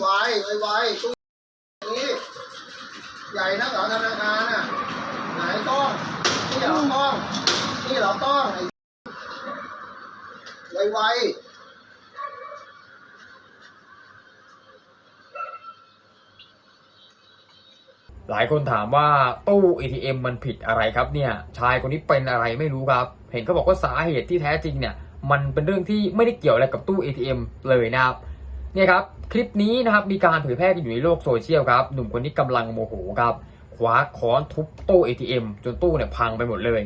ไวไวไวๆตู้นี้ใหญ่นักเหรอธนาคารน่ะไหนต้องนี่เหรอต้องนี่เหรอต้องไอ้ไวไวหลายคนถามว่าตู้ ATM มันผิดอะไรครับเนี่ยชายคนนี้เป็นอะไรไม่รู้ครับ เห็นเขาบอกว่าสาเหตุที่แท้จริงเนี่ย มันเป็นเรื่องที่ไม่ได้เกี่ยวอะไรกับตู้ ATM เลยนะครับ เนี่ยครับคลิปนี้นะครับมีการเผยแพร่กันอยู่ในโลกโซเชียลครับหนุ่มคนนี้กำลังโมโหครับคว้าค้อนทุบตู้ ATM จนตู้เนี่ยพังไปหมดเลย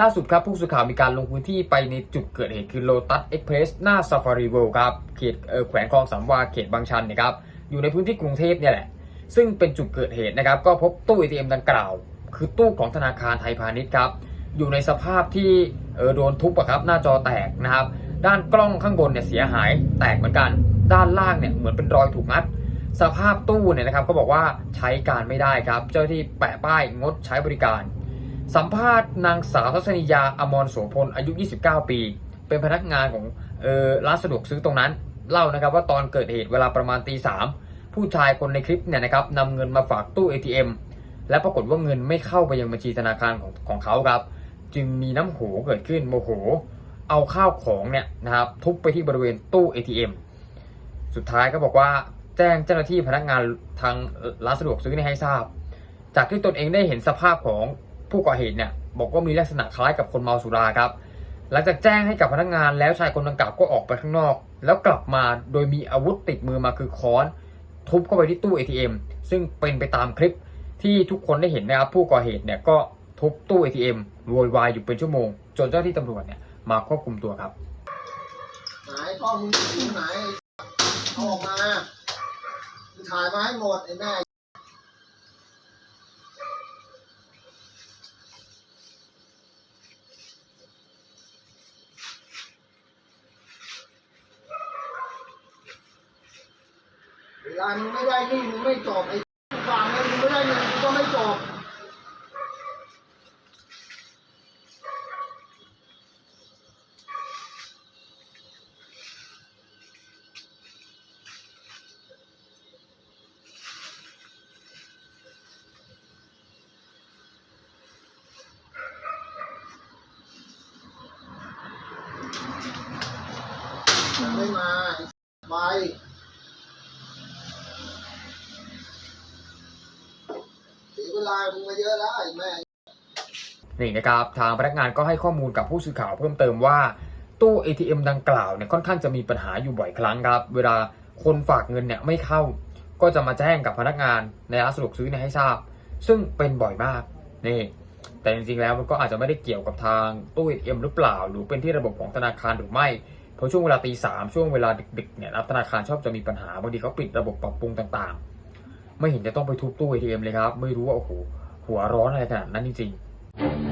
ล่าสุดครับผู้สื่อข่าวมีการลงพื้นที่ไปในจุดเกิดเหตุคือ Lotus Express หน้า Safari World ครับเขตเออแขวงคลองสามวาเขตบางชันนะครับอยู่ในพื้นที่กรุงเทพเนี่ยแหละ ซึ่งเป็นจุดเกิดเหตุนะครับ ก็พบตู้ ATM ดังกล่าว คือตู้ของธนาคารไทยพาณิชย์ครับอยู่ในสภาพที่เออโดนทุบครับหน้าจอแตกนะครับด้านกล้องข้างบนเนี่ยเสียหายแตกเหมือนกัน ด้านล่างเนี่ยเหมือนเป็นรอยถูกงัด สภาพตู้เนี่ยนะครับก็บอกว่าใช้การไม่ได้ครับ เจ้าที่แปะป้ายงดใช้บริการ สัมภาษณ์นางสาวทัศนียาอมรโสพลอายุ 29 ปี เป็นพนักงานของออร้านสะดวกซื้อตรงนั้น เล่านะครับว่าตอนเกิดเหตุเวลาประมาณตีสามผู้ชายคนในคลิปเนี่ยนะครับนำเงินมาฝากตู้ ATM และปรากฏว่าเงินไม่เข้าไปยังบัญชีธนาคารของของเขาครับ จึงมีน้ำโหเกิดขึ้นโมโห เอาข้าวของเนี่ยนะครับทุบไปที่บริเวณตู้ ATM สุดท้ายก็บอกว่าแจ้งเจ้าหน้าที่พนักงานทางร้านสะดวกซื้อให้ทราบ จากที่ตนเองได้เห็นสภาพของผู้ก่อเหตุเนี่ยบอกว่ามีลักษณะคล้ายกับคนเมาสุราครับ หลังจากแจ้งให้กับพนักงานแล้วชายคนดังกล่าวก็ออกไปข้างนอก แล้วกลับมาโดยมีอาวุธติดมือมาคือค้อน ทุบเข้าไปที่ตู้ ATM ซึ่งเป็นไปตามคลิปที่ทุกคนได้เห็นนะครับผู้ก่อเหตุเนี่ยก็ทุบตู้ ATM โวยวายอยู่เป็นชั่วโมง จนเจ้าที่ตำรวจเนี่ยมาควบคุมตัวครับ ไหนกล้อมึงอยู่ไหน เอาออกมาถ่ายมาให้หมดไอ้แม่เวลามึงไม่ได้นี่มึงไม่จบไอ้ฟังแล้วมึงไม่ได้เงินมึงก็ไม่จบ ไม่มาไปเสียเวลามึงมาเยอะแล้วไอ้แม่นี่นะครับทางพนักงานก็ให้ข้อมูลกับผู้สื่อข่าวเพิ่มเติมว่าตู้ ATM ดังกล่าวเนี่ยค่อนข้างจะมีปัญหาอยู่บ่อยครั้งครับ เวลาคนฝากเงินเนี่ยไม่เข้า ก็จะมาแจ้งกับพนักงานในร้านสะดวกซื้อเนี่ยให้ทราบ ซึ่งเป็นบ่อยมากนี่ แต่จริงๆแล้วมันก็อาจจะไม่ได้เกี่ยวกับทางตู้ ATM หรือเปล่า หรือเป็นที่ระบบของธนาคารหรือไม่เพราะช่วงเวลาตีสามช่วงเวลาดึกๆเนี่ยนะครับธนาคารชอบจะมีปัญหาบางทีเขาปิดระบบปรับปรุงต่างๆ ไม่เห็นจะต้องไปทุบตู้ ATM เลยครับ ไม่รู้ว่าโอ้โหหัวร้อนอะไรขนาดนั้นจริงๆ